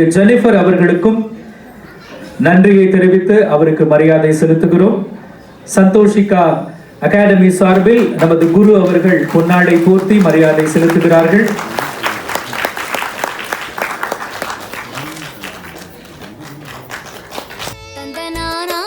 திருமதி ஜெனிஃபர் அவர்களுக்கும் நன்றியை தெரிவித்து அவருக்கு மரியாதை செலுத்துகிறோம். சந்தோஷிகா அகாடமி சார்பில் நமது குரு அவர்கள் பொன்னாடை போர்த்தி மரியாதை செலுத்துகிறார்கள். தந்தனானா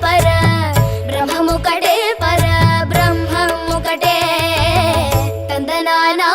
పర బ్రహ్మముకటే పర బ్రహ్మముకటే తందనానా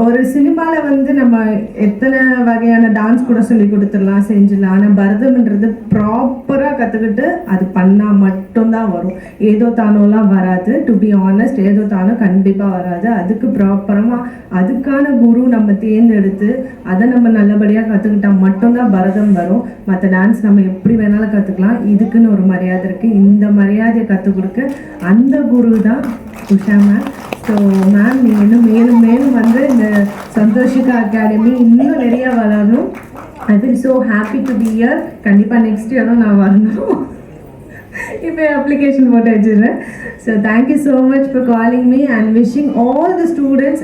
ஒரு சினிமால வந்து நம்ம எத்தனை வகையான டான்ஸ் கூட சொல்லி கொடுத்துடலாம் செஞ்சிடலாம். ஆனால் பரதம்ன்றது ப்ராப்பராக கற்றுக்கிட்டு அது பண்ணால் மட்டும்தான் வரும். ஏதோ தானோலாம் வராது. டு பி ஆனஸ்ட் ஏதோ தானோ கண்டிப்பாக வராது. அதுக்கு ப்ராப்பரமாக அதுக்கான குரு நம்ம தேர்ந்தெடுத்து அதை நம்ம நல்லபடியாக கற்றுக்கிட்டா மட்டும்தான் பரதம் வரும். மற்ற டான்ஸ் நம்ம எப்படி வேணாலும் கற்றுக்கலாம் இதுக்குன்னு ஒரு மரியாதை இருக்குது இந்த மரியாதையை கற்றுக் கொடுக்க அந்த குரு தான் உஷா மேம் ஸோ மேம் நீங்கள் இன்னும் மேலும் மேலும் வந்து சந்தோஷிகா அகாடமி இன்னும் நிறைய வளரணும் I feel so happy to be year கண்டிப்பாக நெக்ஸ்ட் இயரும் நான் வரணும். இப்போ அப்ளிகேஷன் போட்டு வச்சிடுறேன். So thank you so much for calling me and wishing all the students